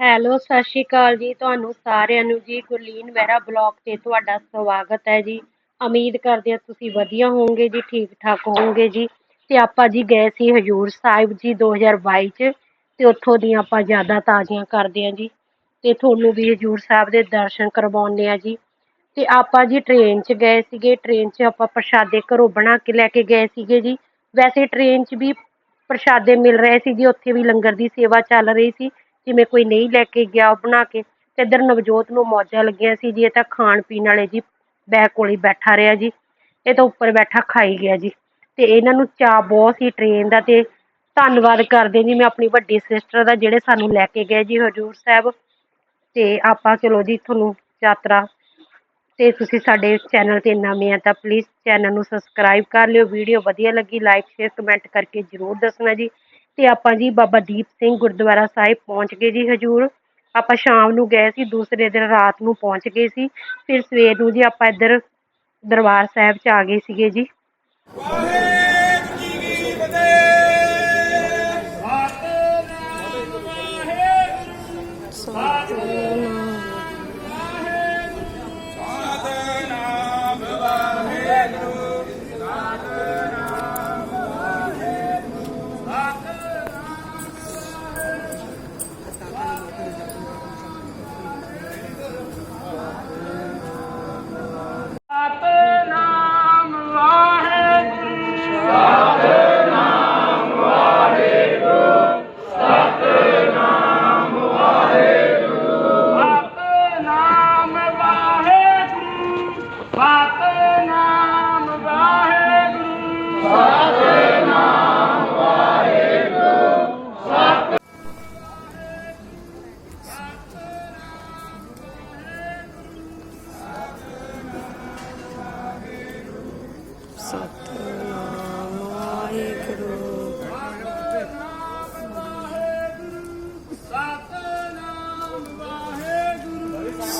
Hello ਸਤਿ ਸ਼੍ਰੀ ਅਕਾਲ ਜੀ। ਤੁਹਾਨੂੰ ਸਾਰਿਆਂ ਨੂੰ ਜੀ, ਗੁਰਲੀਨ ਵੈਰਾ ਬਲੌਗ ਤੇ ਤੁਹਾਡਾ ਸਵਾਗਤ ਹੈ ਜੀ। ਉਮੀਦ ਕਰਦੇ ਹਾਂ ਤੁਸੀਂ ਵਧੀਆ ਹੋਵੋਗੇ ਜੀ ਠੀਕ ਠਾਕ ਹੋਵੋਗੇ ਜੀ। ਤੇ ਆਪਾਂ ਜੀ ਗਏ ਸੀ ਹਜੂਰ ਸਾਹਿਬ ਜੀ 2022 ਚ ਤੇ ਉੱਥੋਂ ਦੀਆਂ ਆਪਾਂ ਜ਼ਿਆਦਾ ਤਾਜ਼ੀਆਂ ਕਰਦੇ ਹਾਂ ਜੀ। ਤੇ ਤੁਹਾਨੂੰ ਵੀ ਹਜੂਰ ਸਾਹਿਬ ਦੇ ਦਰਸ਼ਨ ਕਰਵਾਉਂਦੇ ਆ ਜੀ। ਤੇ ਆਪਾਂ ਜੀ ਟ੍ਰੇਨ 'ਚ ਗਏ ਸੀਗੇ। ਟ੍ਰੇਨ 'ਚ ਆਪਾਂ ਪ੍ਰਸ਼ਾਦੇ ਘਰੋਂ ਬਣਾ ਕੇ ਲੈ ਕੇ ਗਏ ਸੀਗੇ ਜੀ। ਵੈਸੇ ਟ੍ਰੇਨ 'ਚ ਵੀ ਪ੍ਰਸ਼ਾਦੇ ਮਿਲ ਰਹੇ ਸੀ ਜੀ। ਉੱਥੇ ਵੀ ਲੰਗਰ ਦੀ ਸੇਵਾ ਚੱਲ ਰਹੀ ਸੀ। ਜਿਵੇਂ ਕੋਈ ਨਹੀਂ ਲੈ ਕੇ ਗਿਆ, ਉਹ ਬਣਾ ਕੇ ਤੇ ਇੱਧਰ ਨਵਜੋਤ ਨੂੰ ਮੌਜਾਂ ਲੱਗੀਆਂ ਸੀ ਜੀ, ਇਹ ਤਾਂ ਖਾਣ ਪੀਣ ਵਾਲੇ ਜੀ ਬੈਗ ਕੋਲ ਹੀ ਬੈਠਾ ਰਿਹਾ ਜੀ, ਇਹ ਤਾਂ ਉੱਪਰ ਬੈਠਾ ਖਾਈ ਗਿਆ ਜੀ। ਤੇ ਇਹਨਾਂ ਨੂੰ ਚਾਅ ਬਹੁਤ ਸੀ ਟ੍ਰੇਨ ਦਾ ਤੇ ਧੰਨਵਾਦ ਕਰਦੇ ਜੀ, ਮੈਂ ਆਪਣੀ ਵੱਡੀ ਸਿਸਟਰ ਦਾ ਜਿਹੜੇ ਸਾਨੂੰ ਲੈ ਕੇ ਗਏ ਜੀ ਹਜੂਰ ਸਾਹਿਬ। ਤੇ ਆਪਾਂ ਚਲੋ ਜੀ, ਤੁਹਾਨੂੰ ਯਾਤਰਾ ਤੇ ਤੁਸੀਂ ਸਾਡੇ ਚੈਨਲ ਤੇ ਨਵੇਂ ਆ ਤਾਂ ਪਲੀਜ਼ ਚੈਨਲ ਨੂੰ ਸਬਸਕ੍ਰਾਈਬ ਕਰ ਲਿਓ। ਵੀਡੀਓ ਵਧੀਆ ਲੱਗੀ ਲਾਈਕ ਸ਼ੇਅਰ ਕਮੈਂਟ ਕਰਕੇ ਜਰੂਰ ਦੱਸਣਾ ਜੀ। ਤੇ ਆਪਾਂ ਜੀ ਬਾਬਾ ਦੀਪ ਸਿੰਘ ਗੁਰਦੁਆਰਾ ਸਾਹਿਬ ਪਹੁੰਚ ਗਏ ਜੀ ਹਜੂਰ। ਆਪਾਂ ਸ਼ਾਮ ਨੂੰ ਗਏ ਸੀ, ਦੂਸਰੇ ਦਿਨ ਰਾਤ ਨੂੰ ਪਹੁੰਚ ਗਏ ਸੀ। ਫਿਰ ਸਵੇਰ ਨੂੰ ਜੀ ਆਪਾਂ ਇੱਧਰ ਦਰਬਾਰ ਸਾਹਿਬ ਚ ਆ ਗਏ ਸੀਗੇ ਜੀ। ਵਾਹਿਗੁਰੂ ਜੀ ਕੀ ਫਤਿਹ।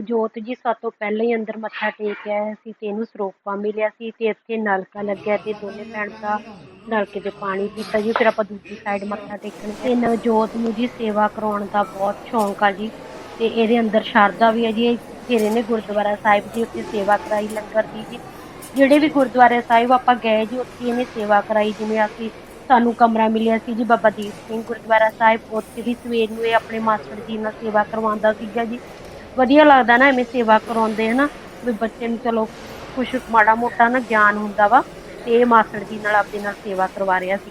ਨਵਜੋਤ ਜੀ ਸਭ ਤੋਂ ਪਹਿਲਾਂ ਹੀ ਅੰਦਰ ਮੱਥਾ ਟੇਕ ਆਇਆ ਸੀ ਤੇ ਇਹਨੂੰ ਸਰੋਪਾ ਮਿਲਿਆ ਸੀ ਤੇ ਇੱਥੇ ਨਲਕਾ ਲੱਗਿਆ ਤੇ ਦੋਨੇ ਭੈਣ ਭਰਾ ਨਲਕੇ ਤੇ ਪਾਣੀ ਪੀਤਾ ਜੀ। ਫਿਰ ਆਪਾਂ ਦੂਜੀ ਸਾਈਡ ਮੱਥਾ ਟੇਕਣ ਤੇ ਨਵਜੋਤ ਨੂੰ ਜੀ ਸੇਵਾ ਕਰਾਉਣ ਦਾ ਬਹੁਤ ਸ਼ੌਂਕ ਆ ਜੀ ਤੇ ਇਹਦੇ ਅੰਦਰ ਸ਼ਰਧਾ ਵੀ ਹੈ ਜੀ। ਫਿਰ ਇਹਨੇ ਗੁਰਦੁਆਰਾ ਸਾਹਿਬ ਦੀ ਉੱਥੇ ਸੇਵਾ ਕਰਾਈ ਲੰਗਰ ਦੀ ਜੀ। ਜਿਹੜੇ ਵੀ ਗੁਰਦੁਆਰਾ ਸਾਹਿਬ ਆਪਾਂ ਗਏ ਜੀ, ਉੱਥੇ ਇਹਨੇ ਸੇਵਾ ਕਰਾਈ। ਜਿਵੇਂ ਅਸੀਂ, ਸਾਨੂੰ ਕਮਰਾ ਮਿਲਿਆ ਸੀ ਜੀ ਬਾਬਾ ਦੀਪ ਸਿੰਘ ਗੁਰਦੁਆਰਾ ਸਾਹਿਬ। ਉੱਥੇ ਵੀ ਸਵੇਰ ਨੂੰ ਇਹ ਆਪਣੇ ਮਾਸਟਰ ਜੀ ਨਾਲ ਸੇਵਾ ਕਰਵਾਉਂਦਾ ਸੀਗਾ ਜੀ। ਵਧੀਆ ਲੱਗਦਾ ਨਾ ਐਵੇਂ ਸੇਵਾ ਕਰਾਉਂਦੇ, ਹਨਾ? ਵੀ ਬੱਚੇ ਨੂੰ ਚਲੋ ਕੁਛ ਮਾੜਾ ਮੋਟਾ ਨਾ ਗਿਆਨ ਹੁੰਦਾ ਵਾ, ਤੇ ਇਹ ਮਾਸਟਰ ਜੀ ਨਾਲ ਆਪਦੇ ਨਾਲ ਸੇਵਾ ਕਰਵਾ ਰਿਹਾ ਸੀ।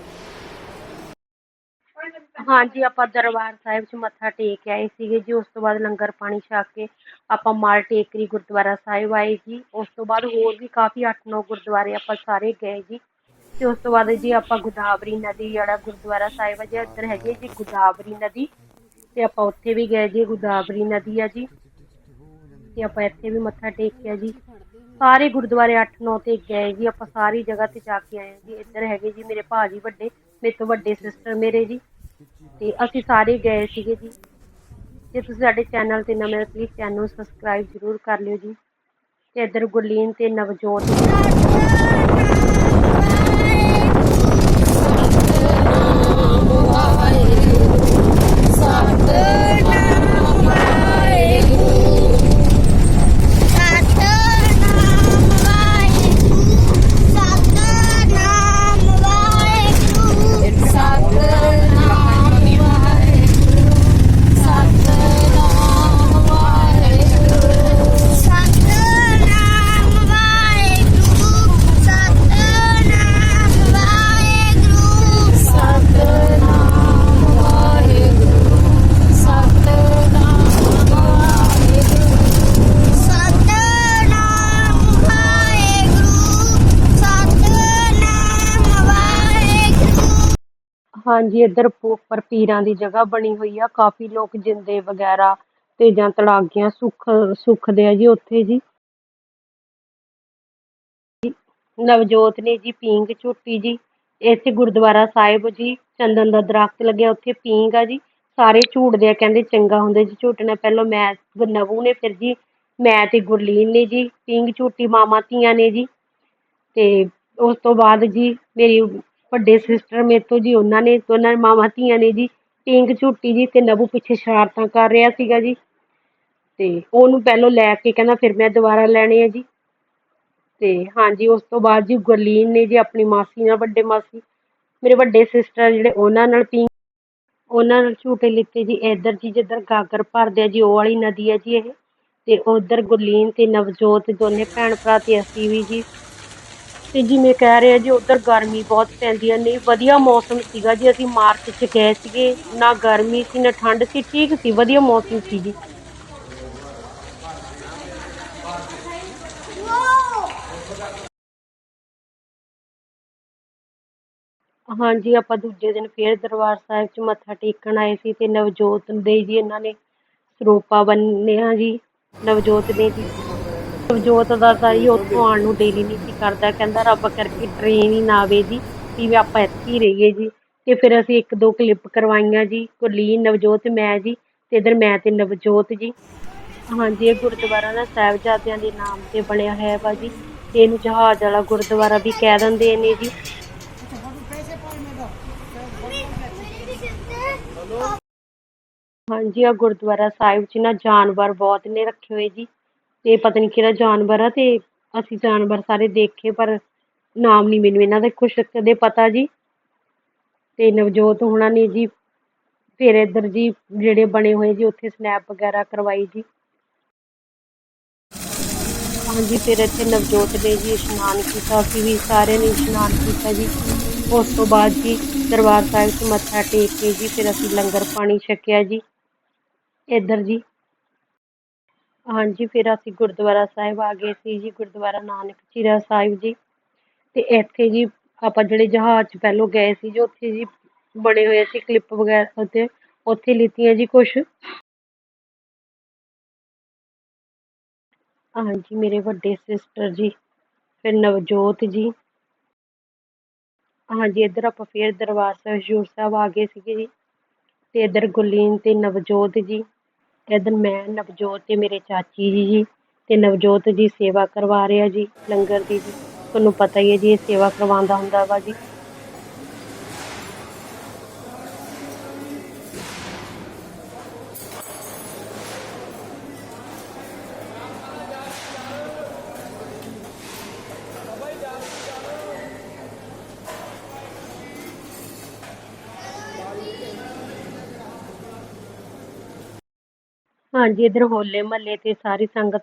ਹਾਂਜੀ, ਆਪਾਂ ਦਰਬਾਰ ਸਾਹਿਬ 'ਚ ਮੱਥਾ ਟੇਕ ਆਏ ਸੀਗੇ ਜੀ, ਉਸ ਤੋਂ ਬਾਅਦ ਲੰਗਰ ਪਾਣੀ ਛਕ ਕੇ ਆਪਾਂ ਮਾਲ ਟੇਕਰੀ ਗੁਰਦੁਆਰਾ ਸਾਹਿਬ ਆਏ ਜੀ, ਉਸ ਤੋਂ ਬਾਅਦ ਹੋਰ ਵੀ ਕਾਫੀ 8-9 ਗੁਰਦੁਆਰੇ ਆਪਾਂ ਸਾਰੇ ਗਏ ਜੀ। ਤੇ ਉਸ ਤੋਂ ਬਾਅਦ ਜੀ ਆਪਾਂ ਗੋਦਾਵਰੀ ਨਦੀ ਜਿਹੜਾ ਗੁਰਦੁਆਰਾ ਸਾਹਿਬ ਹੈ ਜੀ, ਇੱਧਰ ਹੈਗੀ ਹੈ ਜੀ ਗੋਦਾਵਰੀ ਨਦੀ। ਤੇ ਆਪਾਂ ਉੱਥੇ ਵੀ ਗਏ ਜੀ, ਗੋਦਾਵਰੀ ਨਦੀ ਆ ਜੀ। ਤੇ ਆਪਾਂ ਇੱਥੇ ਵੀ ਮੱਥਾ ਟੇਕਿਆ ਜੀ। ਸਾਰੇ ਗੁਰਦੁਆਰੇ 8-9 ਤੇ ਗਏ ਜੀ। ਆਪਾਂ ਸਾਰੀ ਜਗ੍ਹਾ ਤੇ ਜਾ ਕੇ ਆਏ ਹਾਂ ਜੀ। ਇੱਧਰ ਹੈਗੇ ਜੀ ਮੇਰੇ ਭਾਜੀ ਵੱਡੇ, ਮੇਰੇ ਤੋਂ ਵੱਡੇ ਸਿਸਟਰ ਮੇਰੇ ਜੀ। ਤੇ ਅਸੀਂ ਸਾਰੇ ਗਏ ਸੀਗੇ ਜੀ। ਜੇ ਤੁਸੀਂ ਸਾਡੇ ਚੈਨਲ ਤੇ ਨਵੇਂ ਪਲੀਜ਼ ਚੈਨਲ ਨੂੰ ਸਬਸਕ੍ਰਾਈਬ ਜ਼ਰੂਰ ਕਰ ਲਿਓ ਜੀ। ਤੇ ਇੱਧਰ ਗੁਰਲੀਨ ਤੇ ਨਵਜੋਤ। ਹਾਂਜੀ, ਇੱਧਰ ਪ- ਉੱਪਰ ਪੀਰਾਂ ਦੀ ਜਗ੍ਹਾ ਬਣੀ ਹੋਈ ਆ। ਕਾਫੀ ਲੋਕ ਜਿੰਦੇ ਵਗੈਰਾ ਤੇ ਜਾਂ ਤੜਾਗੀਆਂ ਸੁੱਖ, ਸੁੱਖਦੇ ਆ ਜੀ ਉੱਥੇ ਜੀ। ਨਵਜੋਤ ਨੇ ਜੀ ਪੀਂਘ ਝੂਟੀ ਜੀ। ਇੱਥੇ ਗੁਰਦੁਆਰਾ ਸਾਹਿਬ ਜੀ, ਚੰਦਨ ਦਾ ਦਰਖਤ ਲੱਗਿਆ ਉੱਥੇ ਪੀਂਘ ਆ ਜੀ। ਸਾਰੇ ਝੂਟਦੇ ਆ, ਕਹਿੰਦੇ ਚੰਗਾ ਹੁੰਦਾ ਜੀ ਝੂਟਣਾ। ਪਹਿਲਾਂ ਮੈਂ, ਨਵੂ ਨੇ ਫਿਰ ਜੀ, ਮੈਂ ਤੇ ਗੁਰਲੀਨ ਨੇ ਜੀ, ਪੀਂਘ ਝੂਟੀ, ਮਾਮਾ ਧੀਆਂ ਨੇ ਜੀ। ਤੇ ਉਸ ਤੋਂ ਬਾਅਦ ਜੀ, ਮੇਰੀ ਵੱਡੇ ਸਿਸਟਰ ਮੇਰੇ ਤੋਂ ਜੀ, ਉਹਨਾਂ ਨੇ, ਉਹਨਾਂ ਮਾਵਾਂ ਧੀਆਂ ਨੇ ਜੀ, ਪੀਂਘ ਝੂਟੀ ਜੀ ਅਤੇ ਨਵੂ ਪਿੱਛੇ ਸ਼ਰਾਰਤਾਂ ਕਰ ਰਿਹਾ ਸੀਗਾ ਜੀ। ਅਤੇ ਉਹਨੂੰ ਪਹਿਲੋਂ ਲੈ ਕੇ ਕਹਿੰਦਾ ਫਿਰ ਮੈਂ ਦੁਬਾਰਾ ਲੈਣੇ ਆ ਜੀ। ਅਤੇ ਹਾਂਜੀ ਉਸ ਤੋਂ ਬਾਅਦ ਜੀ ਗੁਰਲੀਨ ਨੇ ਜੀ ਆਪਣੀ ਮਾਸੀ ਨਾਲ, ਵੱਡੇ ਮਾਸੀ, ਮੇਰੇ ਵੱਡੇ ਸਿਸਟਰ ਜਿਹੜੇ ਉਹਨਾਂ ਨਾਲ ਪੀ ਉਹਨਾਂ ਨਾਲ ਝੂਟੇ ਲਿੱਤੇ ਜੀ। ਇੱਧਰ ਜੀ ਜਿੱਧਰ ਗਾਗਰ ਭਰਦੇ ਆ ਜੀ, ਉਹ ਵਾਲੀ ਨਦੀ ਹੈ ਜੀ ਇਹ। ਅਤੇ ਉੱਧਰ ਗੁਰਲੀਨ ਅਤੇ ਨਵਜੋਤ ਦੋਨੇ ਭੈਣ ਭਰਾ ਤੇ ਅਸੀਂ ਵੀ ਜੀ ਤੇ ਜਿਵੇਂ ਕਹਿ ਰਹੇ ਆ ਜੀ, ਉਧਰ ਗਰਮੀ ਬਹੁਤ ਪੈਂਦੀ ਆ। ਨਹੀਂ, ਵਧੀਆ ਮੌਸਮ ਸੀਗਾ ਜੀ। ਅਸੀਂ ਮਾਰਚ 'ਚ ਗਏ ਸੀਗੇ। ਨਾ ਗਰਮੀ ਸੀ, ਨਾ ਠੰਡ ਸੀ। ਠੀਕ ਸੀ, ਵਧੀਆ ਮੌਸਮ ਸੀ ਜੀ। ਹਾਂਜੀ, ਆਪਾਂ ਦੂਜੇ ਦਿਨ ਫੇਰ ਦਰਬਾਰ ਸਾਹਿਬ 'ਚ ਮੱਥਾ ਟੇਕਣ ਆਏ ਸੀ ਤੇ ਨਵਜੋਤ ਦੇ ਜੀ, ਇਹਨਾਂ ਨੇ ਸਰੂਪਾ ਬੰਨਿਆ ਜੀ। ਨਵਜੋਤ ਨੇ ਜੀ। ਨਵਜੋਤ ਦਾ ਤਾਂ ਜੀ ਉੱਥੋਂ ਆਉਣ ਨੂੰ ਦਿਲ ਹੀ ਨਹੀਂ ਸੀ ਕਰਦਾ। ਕਹਿੰਦਾ ਰੱਬ ਕਰਕੇ ਟ੍ਰੇਨ ਹੀ ਨਾ ਆਵੇ ਜੀ, ਵੀ ਆਪਾਂ ਇੱਥੇ ਹੀ ਰਹੀਏ ਜੀ। ਤੇ ਫਿਰ ਅਸੀਂ ਇੱਕ ਦੋ ਕਲਿੱਪ ਕਰਵਾਈਆਂ ਜੀ ਗੁਰਲੀਨ ਨਵਜੋਤ, ਮੈਂ ਜੀ, ਤੇ ਇਧਰ ਮੈਂ ਤੇ ਨਵਜੋਤ ਜੀ। ਹਾਂਜੀ, ਇਹ ਗੁਰਦੁਆਰਾ ਨਾ ਸਾਹਿਬਜ਼ਾਦਿਆਂ ਦੇ ਨਾਮ ਤੇ ਬਣਿਆ ਹੋਇਆ ਵਾ ਜੀ। ਤੇ ਇਹਨੂੰ ਜਹਾਜ਼ ਵਾਲਾ ਗੁਰਦੁਆਰਾ ਵੀ ਕਹਿ ਦਿੰਦੇ ਨੇ ਜੀ। ਹਾਂਜੀ ਆ ਗੁਰਦੁਆਰਾ ਸਾਹਿਬ 'ਚ ਨਾ ਜਾਨਵਰ ਬਹੁਤ ਨੇ ਰੱਖੇ ਹੋਏ ਜੀ। ਤੇ ਪਤਾ ਨਹੀਂ ਕਿਹੜਾ ਜਾਨਵਰ ਆ ਤੇ ਅਸੀਂ ਜਾਨਵਰ ਸਾਰੇ ਦੇਖੇ ਪਰ ਨਾਮ ਨਹੀਂ ਮੈਨੂੰ ਇਹਨਾਂ ਦਾ ਕੁਛ ਕਦੇ ਪਤਾ ਜੀ। ਤੇ ਨਵਜੋਤ ਹੋਣਾ ਨੇ ਜੀ, ਫਿਰ ਇੱਧਰ ਜੀ ਜਿਹੜੇ ਬਣੇ ਹੋਏ ਜੀ, ਉੱਥੇ ਸਨੈਪ ਵਗੈਰਾ ਕਰਵਾਈ ਜੀ। ਹਾਂਜੀ ਫਿਰ ਇੱਥੇ ਨਵਜੋਤ ਨੇ ਜੀ ਇਸ਼ਨਾਨ ਕੀਤਾ, ਅਸੀਂ ਵੀ ਸਾਰਿਆਂ ਨੇ ਇਸ਼ਨਾਨ ਕੀਤਾ ਜੀ। ਉਸ ਤੋਂ ਬਾਅਦ ਜੀ ਦਰਬਾਰ ਸਾਹਿਬ 'ਚ ਮੱਥਾ ਟੇਕ ਕੇ ਜੀ, ਫਿਰ ਅਸੀਂ ਲੰਗਰ ਪਾਣੀ ਛਕਿਆ ਜੀ। ਇੱਧਰ ਜੀ ਹਾਂਜੀ, ਫਿਰ ਅਸੀਂ ਗੁਰਦੁਆਰਾ ਸਾਹਿਬ ਆ ਗਏ ਸੀ ਜੀ, ਗੁਰਦੁਆਰਾ ਨਾਨਕ ਚੀਰਾ ਸਾਹਿਬ ਜੀ। ਤੇ ਇੱਥੇ ਜੀ ਆਪਾਂ ਜਿਹੜੇ ਜਹਾਜ਼ 'ਚ ਪਹਿਲੋਂ ਗਏ ਸੀ ਜੀ, ਉੱਥੇ ਜੀ ਬਣੇ ਹੋਏ ਸੀ ਕਲਿੱਪ ਵਗੈਰਾ ਉੱਥੇ ਉੱਥੇ ਲਿੱਤੀਆਂ ਜੀ ਕੁਛ। ਹਾਂਜੀ, ਮੇਰੇ ਵੱਡੇ ਸਿਸਟਰ ਜੀ, ਫਿਰ ਨਵਜੋਤ ਜੀ। ਹਾਂਜੀ, ਇੱਧਰ ਆਪਾਂ ਫਿਰ ਦਰਬਾਰ ਸਾਹਿਬ ਹਜ਼ੂਰ ਸਾਹਿਬ ਆ ਗਏ ਸੀਗੇ ਜੀ। ਤੇ ਇੱਧਰ ਗੁਰਲੀਨ ਤੇ ਨਵਜੋਤ ਜੀ। ਇੱਧਰ ਮੈਂ ਨਵਜੋਤ ਤੇ ਮੇਰੇ ਚਾਚੀ ਜੀ ਜੀ ਤੇ ਨਵਜੋਤ ਜੀ ਸੇਵਾ ਕਰਵਾ ਰਿਹਾ ਜੀ, ਲੰਗਰ ਦੀ ਜੀ। ਤੁਹਾਨੂੰ ਪਤਾ ਹੀ ਹੈ ਜੀ ਇਹ ਸੇਵਾ ਕਰਵਾਉਂਦਾ ਹੁੰਦਾ ਵਾ ਜੀ। ਹਾਂਜੀ ਇੱਧਰ ਹੋਲੇ ਮਹੱਲੇ ਤੇ ਸਾਰੀ ਸੰਗਤ ਆਈ